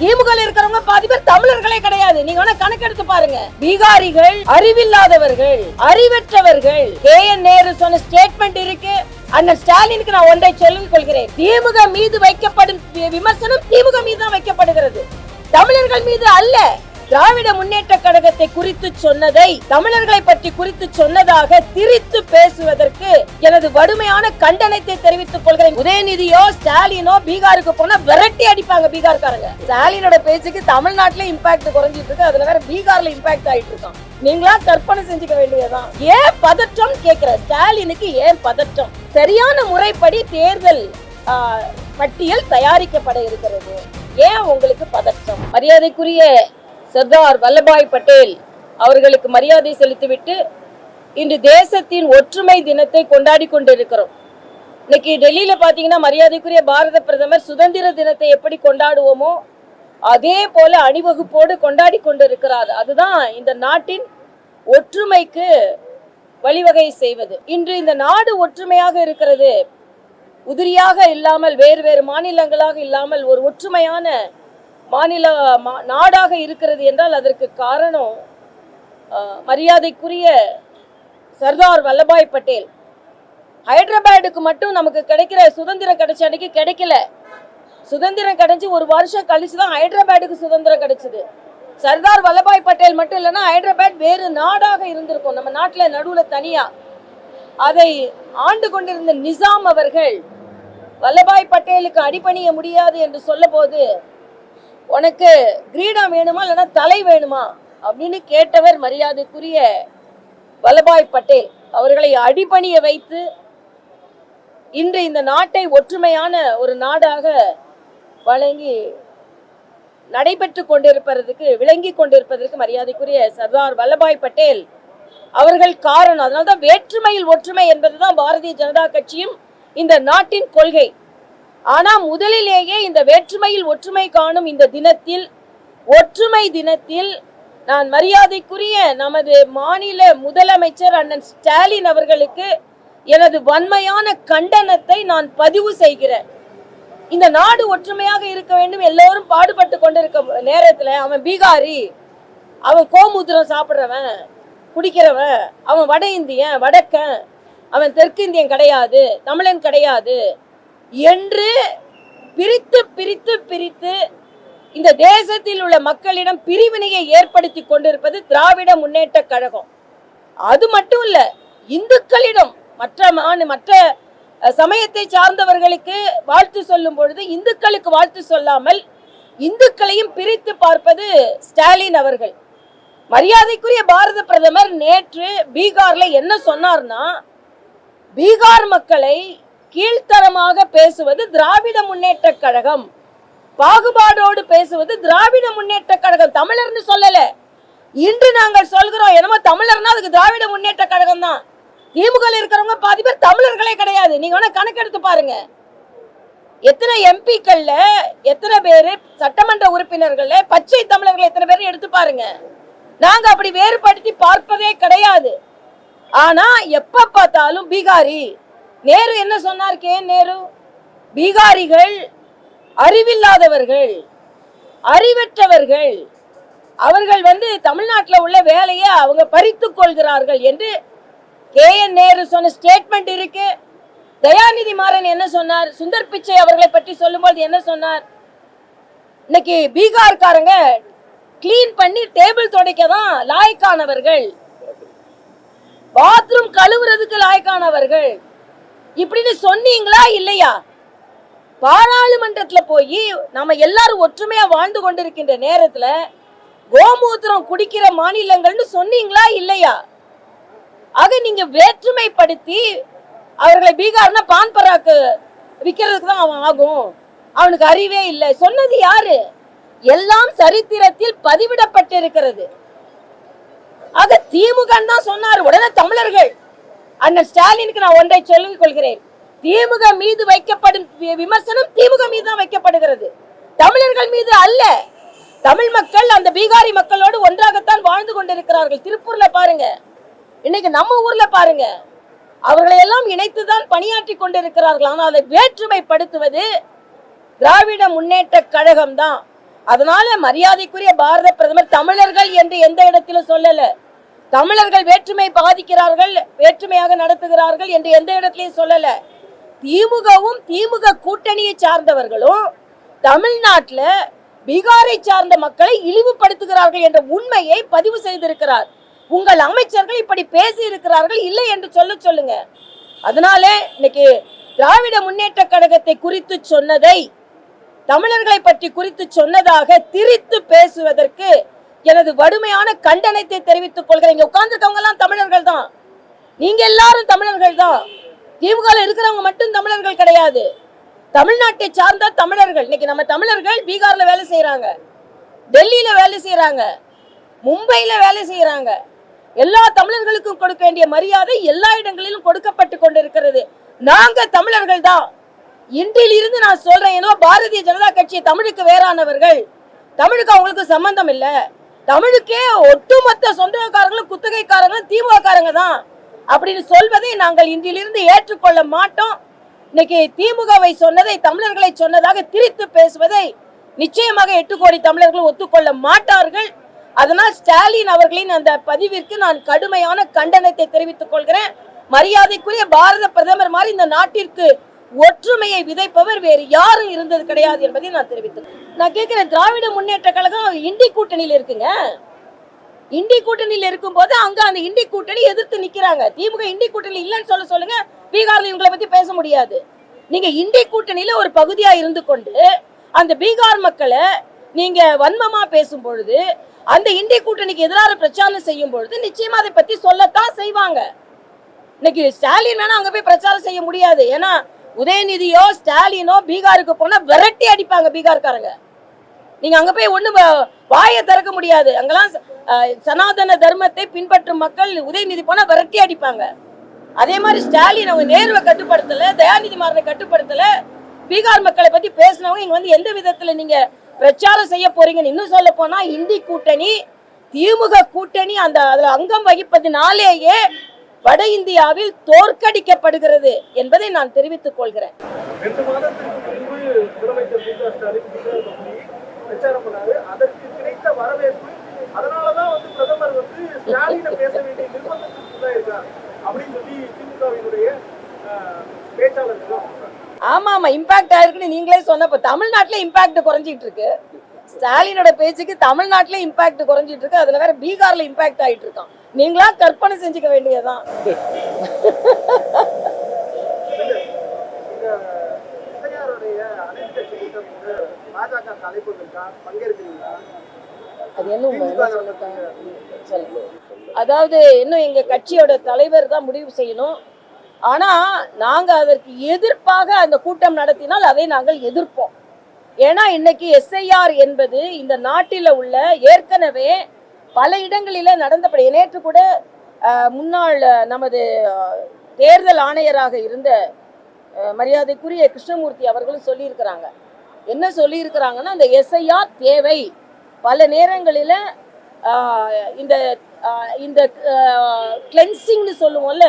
திமுக இருக்கிறவங்க பாதி பேர் தமிழர்களே கிடையாது. நீங்க வேணா கணக்கெடுத்து பாருங்க. பீகாரிகள் அறிவில்லாதவர்கள் அறிவற்றவர்கள். கே. என். நேரு சொன்ன ஸ்டேட்மெண்ட் இருக்கு. அண்ணன் ஸ்டாலினுக்கு நான் ஒன்றை சொல்லிக் கொள்கிறேன். திமுக மீது வைக்கப்படும் விமர்சனம் திமுக மீது தான் வைக்கப்படுகிறது. தமிழர்கள் மீது அல்ல. திராவிட முன்னேற்ற கழகத்தை குறித்து சொன்னதை தமிழர்களை பற்றி குறித்து சொன்னதாக திரித்து பேசுவதற்கு எனது வடுமையான கண்டனத்தை தெரிவித்துக் கொள்கிறேன். உதயநிதியோ ஸ்டாலினோ பீகாருக்கு போனா விரட்டி அடிப்பாங்க பீகார்காரங்க. ஸ்டாலினோட பேச்சுக்கு தமிழ்நாட்டுல இம்பாக்ட் குறைஞ்சிட்டு இருக்கு. அதுல வேற பீகார்ல இம்பாக்ட் ஆயிட்டு இருக்கான். நீங்களா கற்பனை செஞ்சுக்க வேண்டியதுதான். ஏன் பதற்றம் கேக்குற ஸ்டாலினுக்கு ஏன் பதற்றம்? சரியான முறைப்படி தேர்தல் பட்டியல் தயாரிக்கப்பட இருக்கிறது. ஏன் உங்களுக்கு பதற்றம்? மரியாதைக்குரிய சர்தார் வல்லபாய் பட்டேல் அவர்களுக்கு மரியாதை செலுத்திவிட்டு இன்று தேசத்தின் ஒற்றுமை தினத்தை கொண்டாடி கொண்டிருக்கிறோம். இன்னைக்கு டெல்லியில பாத்தீங்கன்னா மரியாதைக்குரிய பாரத பிரதமர் சுதந்திர தினத்தை எப்படி கொண்டாடுவோமோ அதே போல அணிவகுப்போடு கொண்டாடி கொண்டிருக்கிறார். அதுதான் இந்த நாட்டின் ஒற்றுமைக்கு வழிவகை செய்வது. இன்று இந்த நாடு ஒற்றுமையாக இருக்கிறது. உதிரியாக இல்லாமல் வேறு வேறு மாநிலங்களாக இல்லாமல் ஒரு ஒற்றுமையான மாநில மா- நாடாக இருக்கிறது என்றால் அதற்கு காரணம் மரியாதைக்குரிய சர்தார் வல்லபாய் பட்டேல். ஹைதராபாத்துக்கு மட்டும் நமக்கு கிடைக்கிற சுதந்திரம் கிடைச்ச அன்னைக்கு கிடைக்கல. சுதந்திரம் கிடைச்சி ஒரு வருஷம் கழிச்சு தான் ஹைதராபாத்துக்கு சுதந்திரம் கிடைச்சது. சர்தார் வல்லபாய் பட்டேல் மட்டும் இல்லைன்னா ஹைதராபாத் வேறு நாடாக இருந்திருக்கும். நம்ம நாட்டில் நடுவில் தனியாக அதை ஆண்டு கொண்டிருந்த நிசாம் அவர்கள் வல்லபாய் பட்டேலுக்கு அடிபணிய முடியாது என்று சொல்லபோது உனக்கு கிரீடம் வேணுமா இல்லைன்னா தலை வேணுமா? அப்படின்னு கேட்டவர் மரியாதைக்குரிய வல்லபாய் பட்டேல் அவர்களை அடிபணிய வைத்து இன்று இந்த நாட்டை ஒற்றுமையான ஒரு நாடாக வழங்கி நடைபெற்று கொண்டிருப்பதற்கு விளங்கி கொண்டிருப்பதற்கு மரியாதைக்குரிய சர்தார் வல்லபாய் பட்டேல் அவர்கள் காரணம். அதனால்தான் வேற்றுமையில் ஒற்றுமை என்பதுதான் பாரதிய ஜனதா கட்சியும் இந்த நாட்டின் கொள்கை. ஆனா முதலிலேயே இந்த வேற்றுமையில் ஒற்றுமை காணும் இந்த தினத்தில் ஒற்றுமை தினத்தில் நான் மரியாதைக்குரிய நமது மாநில முதலமைச்சர் அண்ணன் ஸ்டாலின் அவர்களுக்கு எனது வன்மையான கண்டனத்தை நான் பதிவு செய்கிறேன். இந்த நாடு ஒற்றுமையாக இருக்க வேண்டும். எல்லோரும் பாடுபட்டு கொண்டிருக்க நேரத்தில் அவன் பீகாரி அவன் கோமுத்திரம் சாப்பிட்றவன் குடிக்கிறவன் அவன் வட இந்தியன் வடக்கன் அவன் தெற்கு இந்தியன் கிடையாது தமிழன் கிடையாது என்று பிரித்து பிரித்து பிரித்து இந்த தேசத்தில் உள்ள மக்களிடம் பிரிவினையை ஏற்படுத்தி கொண்டிருப்பது திராவிட முன்னேற்ற கழகம். அது மட்டும் இல்ல இந்துக்களிடம் மற்ற மற்ற சமயத்தை சார்ந்தவர்களுக்கு வாழ்த்து சொல்லும் பொழுது இந்துக்களுக்கு வாழ்த்து சொல்லாமல் இந்துக்களையும் பிரித்து பார்ப்பது ஸ்டாலின் அவர்கள். மரியாதைக்குரிய பாரத பிரதமர் நேற்று பீகார்ல என்ன சொன்னார்னா பீகார் மக்களை கீழ்த்தரமாக பேசுவது திராவிட முன்னேற்ற கழகம். பாகுபாடோடு பேசுவது திராவிட முன்னேற்ற கழகம். தமிழர்னு சொல்லல. இன்று நாங்கள் சொல்கிறோம் என்னமோ தமிழர்னா அதுக்கு திராவிட முன்னேற்ற கழகம் தான். திமுக இருக்கிறவங்க பாதி பேர் தமிழர்களே கிடையாது. நீங்க வேணா கணக்கெடுத்து பாருங்க. எத்தனை எம்பிக்கள்ல எத்தனை பேரு சட்டமன்ற உறுப்பினர்கள்ல பச்சை தமிழர்கள் எத்தனை பேர் எடுத்து பாருங்க. நாங்க அப்படி வேறுபடுத்தி பார்ப்பதே கிடையாது. ஆனா எப்ப பார்த்தாலும் பீகாரி நேரு என்ன சொன்னார் கே நேரு? பீகாரிகள் அறிவில்லாதவர்கள் அறிவற்றவர்கள். அவர்கள் வந்து தமிழ்நாட்டில் உள்ள வேலையை அவங்க பறித்து கொள்கிறார்கள் என்று கே என் நேரு சொன்ன ஸ்டேட்மெண்ட் இருக்கு. தயாநிதி மாறன் என்ன சொன்னார்? சுந்தர் பிச்சை அவர்களை பற்றி சொல்லும்போது என்ன சொன்னார்? இன்னைக்கு பீகார்காரங்க க்ளீன் பண்ணி டேபிள் துடைக்க தான் லாய்க்கானவர்கள். பாத்ரூம் கழுவுறதுக்கு லாய்க்கானவர்கள். இப்படின்னு சொன்னீங்களா இல்லையா? பாராளுமன்றத்துல போய் நம்ம எல்லாரும் ஒற்றுமையா வாழ்ந்து கொண்டிருக்கின்ற நேரத்துல கோமூத்திரம் குடிக்கிற மாநிலங்கள்னு சொன்னீங்களா இல்லையா? ஆக நீங்க வேற்றுமைப்படுத்தி அவர்களை பீகார்னா பான் பராக்கு விற்கிறதுக்கு தான் அவன் ஆகும். அவனுக்கு அறிவே இல்லை. சொன்னது யாரு? எல்லாம் சரித்திரத்தில் பதிவிடப்பட்டிருக்கிறது. ஆக திமுக தான் சொன்னார் உடனே தமிழர்கள். அண்ணன் ஸ்டாலினுக்கு நான் ஒன்றை சொல்லிக் கொள்கிறேன். திமுக மீது வைக்கப்படும் விமர்சனம் திமுக மீது தான் வைக்கப்படுகிறது. தமிழர்கள் மீது அல்ல. தமிழ் மக்கள் அந்த பீகாரி மக்களோடு ஒன்றாகத்தான் வாழ்ந்து கொண்டிருக்கிறார்கள். திருப்பூர்ல பாருங்க. இன்னைக்கு நம்ம ஊர்ல பாருங்க. அவர்களை எல்லாம் இணைத்துதான் பணியாற்றி கொண்டிருக்கிறார்கள். ஆனால் அதை வேற்றுமைப்படுத்துவது திராவிட முன்னேற்ற கழகம் தான் அதனால மரியாதைக்குரிய பாரத பிரதமர் தமிழர்கள் என்று எந்த இடத்திலும் சொல்லல. தமிழர்கள் வேற்றுமை பாதிக்கிறார்கள் வேற்றுமையாக நடத்துகிறார்கள் என்று எந்த இடத்திலையும் சொல்லல. திமுகவும் திமுக கூட்டணியை சார்ந்தவர்களும் தமிழ்நாட்டில் பீகாரை சார்ந்த மக்களை இழிவுபடுத்துகிறார்கள் என்ற உண்மையை பதிவு செய்திருக்கிறார். உங்கள் அமைச்சர்கள் இப்படி பேசி இருக்கிறார்கள் இல்லை என்று சொல்ல சொல்லுங்க. அதனாலே இன்னைக்கு திராவிட முன்னேற்ற கழகத்தை குறித்து சொன்னதை தமிழர்களை பற்றி குறித்து சொன்னதாக திரித்து பேசுவதற்கு எனது வடுமையான கண்டனத்தை தெரிவித்துக் கொள்கிறேன். இங்க உட்கார்ந்துருக்கவங்க எல்லாம் தமிழர்கள் தான் நீங்க எல்லாரும் தமிழர்கள் தான் திமுக இருக்கிறவங்க மட்டும் தமிழர்கள் கிடையாது. தமிழ்நாட்டை சார்ந்த தமிழர்கள். இன்னைக்கு நம்ம தமிழர்கள் பீகார்ல வேலை செய்யறாங்க டெல்லியில வேலை செய்யறாங்க மும்பையில வேலை செய்யறாங்க எல்லா தமிழர்களுக்கும் கொடுக்க வேண்டிய மரியாதை எல்லா இடங்களிலும் கொடுக்கப்பட்டு கொண்டிருக்கிறது. நாங்க தமிழர்கள் தான் இன்றிலிருந்து நான் சொல்றேன் ஏன்னா பாரதிய ஜனதா கட்சி தமிழுக்கு வேறானவர்கள். தமிழுக்கு அவங்களுக்கு சம்பந்தம் இல்லை. தமிழுக்கே ஒட்டுமொத்த சொந்தக்காரங்களும் குத்தகைக்காரங்களும் திமுகக்காரங்க தான். அப்படின்னு சொல்வதை நாங்கள் இன்றிலிருந்து ஏற்றுக்கொள்ள மாட்டோம். இன்னைக்கு திமுகவை சொன்னதை தமிழர்களை சொன்னதாக திரித்து பேசுவதை நிச்சயமாக எட்டு கோடி தமிழர்கள் ஒத்துக்கொள்ள மாட்டார்கள். அதனால் ஸ்டாலின் அவர்களின் அந்த பதிவிற்கு நான் கடுமையான கண்டனத்தை தெரிவித்துக் கொள்கிறேன். மரியாதைக்குரிய பாரத பிரதமர் மாதிரி இந்த நாட்டிற்கு ஒற்றுமையை விதைப்பவர் வேறு யாரும் இருந்தது கிடையாது என்பதை நான் தெரிவித்தேன் நான் கேட்கிறேன் திராவிட முன்னேற்ற கழகம் இண்டி கூட்டணியில் இருக்குங்க? இண்டி கூட்டணியில் இருக்கும்போது அங்க அந்த இண்டி கூட்டணி எதிர்த்து நிக்கிறாங்க. திமுக இண்டி கூட்டணி இல்லைன்னு சொல்ல சொல்லுங்க பீகார்ல இவங்களை பத்தி பேச முடியாது. நீங்க இண்டி கூட்டணியில ஒரு பகுதியா இருந்து கொண்டு அந்த பீகார் மக்களை நீங்க வன்மமா பேசும் பொழுது அந்த இண்டி கூட்டணிக்கு எதிராக பிரச்சாரம் செய்யும் பொழுது நிச்சயமா அதை பத்தி சொல்லத்தான் செய்வாங்க. இன்னைக்கு ஸ்டாலின் வேணா அங்க போய் பிரச்சாரம் செய்ய முடியாது. ஏன்னா உதயநிதியோ ஸ்டாலினோ பீகாருக்கு போனால் விரட்டி அடிப்பாங்க பீகார்காரங்க. நீங்கள் அங்கே போய் ஒன்றும் வாயை திறக்க முடியாது. அங்கெல்லாம் சனாதன தர்மத்தை பின்பற்றும் மக்கள் உதயநிதி போனால் விரட்டி அடிப்பாங்க. அதே மாதிரி ஸ்டாலின் அவங்க நேருவை கட்டுப்படுத்தல தயாநிதி மாறனை கட்டுப்படுத்தல பீகார் மக்களை பற்றி பேசினவங்க இங்கே வந்து எந்த விதத்தில் நீங்க பிரச்சாரம் செய்ய போறீங்கன்னு இன்னும் சொல்ல போனால் இந்தி கூட்டணி திமுக கூட்டணி அந்த அதில் அங்கம் வகிப்பதினாலேயே வட இந்தியாவில் தோற்கடிக்கப்படுகிறது என்பதை நான் தெரிவித்துக் கொள்கிறேன். ஆமா ஆமா இம்பாக்ட் ஆயிருக்குன்னு நீங்களே சொன்னப்ப தமிழ்நாட்டுல இம்பாக்ட் குறைஞ்சிட்டு இருக்கு. ஸ்டாலினோட பேச்சுக்கு தமிழ்நாட்டுல இம்பாக்ட் குறைஞ்சிட்டு இருக்கு. அதுல வேற பீகார்ல இம்பாக்ட் ஆயிட்டு இருக்கான். நீங்களா கற்பனை செஞ்சுக்க அது என்ன? சொல்லுங்க. அதாவது இன்னும் எங்க கட்சியோட தலைவர் தான் முடிவு செய்யணும். ஆனா நாங்க அதற்கு எதிர்ப்பாக அந்த கூட்டம் நடத்தினால் அதை நாங்கள் எதிர்ப்போம். ஏன்னா இன்னைக்கு எஸ்ஐஆர் என்பது இந்த நாட்டில உள்ள ஏற்கனவே பல இடங்களில நடந்தபடி நேற்று கூட முன்னாள் நமது தேர்தல் ஆணையராக இருந்த மரியாதைக்குரிய கிருஷ்ணமூர்த்தி அவர்களும் சொல்லியிருக்கிறாங்க. என்ன சொல்லியிருக்கிறாங்கன்னா அந்த எஸ்ஐஆர் தேவை. பல நேரங்களில் இந்த ஆஹ், இந்த கிளென்சிங்னு சொல்லுவோம்ல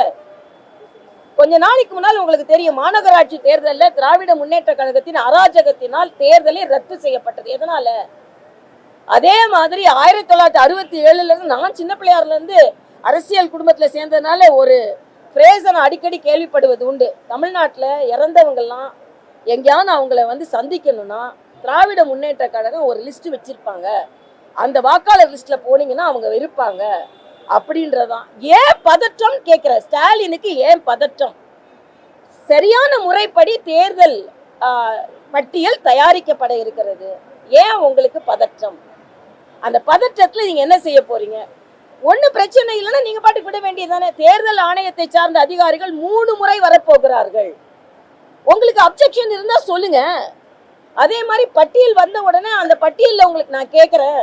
கொஞ்ச நாளைக்கு முன்னால் உங்களுக்கு தெரியும் மாநகராட்சி தேர்தலில் திராவிட முன்னேற்ற கழகத்தின் அராஜகத்தினால் தேர்தலே ரத்து செய்யப்பட்டது. எதனால? அதே மாதிரி ஆயிரத்தி தொள்ளாயிரத்தி அறுபத்தி ஏழுலேருந்து நான் சின்ன பிள்ளையார்லேருந்து அரசியல் குடும்பத்தில் சேர்ந்ததுனால ஒரு ஃப்ரேஸை நான் அடிக்கடி கேள்விப்படுவது உண்டு. தமிழ்நாட்டில் இறந்தவங்கெல்லாம் எங்கேயாவது அவங்கள வந்து சந்திக்கணும்னா திராவிட முன்னேற்ற கழகம் ஒரு லிஸ்ட் வச்சுருப்பாங்க. அந்த வாக்காளர் லிஸ்ட்டில் போனீங்கன்னா அவங்க இருப்பாங்க. அப்படின்றதான். ஏன் பதற்றம் கேட்குற ஸ்டாலினுக்கு ஏன் பதற்றம்? சரியான முறைப்படி தேர்தல் பட்டியல் தயாரிக்கப்பட இருக்கிறது. ஏன் உங்களுக்கு பதற்றம்? அந்த பதற்றத்தில் நீங்கள் என்ன செய்ய போறீங்க? ஒன்றும் பிரச்சனை இல்லைன்னா நீங்கள் பாட்டுக்கு விட வேண்டியதானே தேர்தல் ஆணையத்தை சார்ந்த அதிகாரிகள் மூணு முறை வரப்போகிறார்கள். உங்களுக்கு அப்செக்ஷன் இருந்தால் சொல்லுங்க. அதே மாதிரி பட்டியல் வந்த உடனே அந்த பட்டியலில் உங்களுக்கு நான் கேட்குறேன்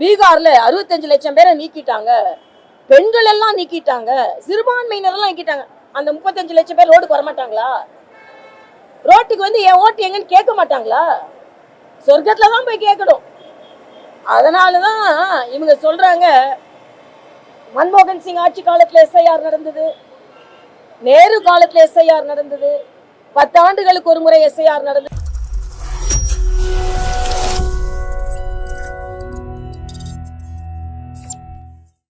பீகாரில் அறுபத்தஞ்சு லட்சம் பேரை நீக்கிட்டாங்க. பெண்கள் எல்லாம் நீக்கிட்டாங்க. சிறுபான்மையினரெல்லாம் நீக்கிட்டாங்க. அந்த முப்பத்தஞ்சு லட்சம் பேர் ரோடுக்கு வரமாட்டாங்களா? ரோட்டுக்கு வந்து என் ஓட்டு எங்கன்னு கேட்க மாட்டாங்களா? சொர்க்கத்தில் தான் போய் கேட்கணும். அதனால தான் இவங்க சொல்றாங்க மன்மோகன் சிங் ஆட்சி காலத்தில் எஸ்ஐஆர் நடந்தது நேரு காலத்தில் எஸ்ஐஆர் நடந்தது பத்தாண்டுகளுக்கு ஒரு முறை எஸ்ஐஆர் நடந்தது.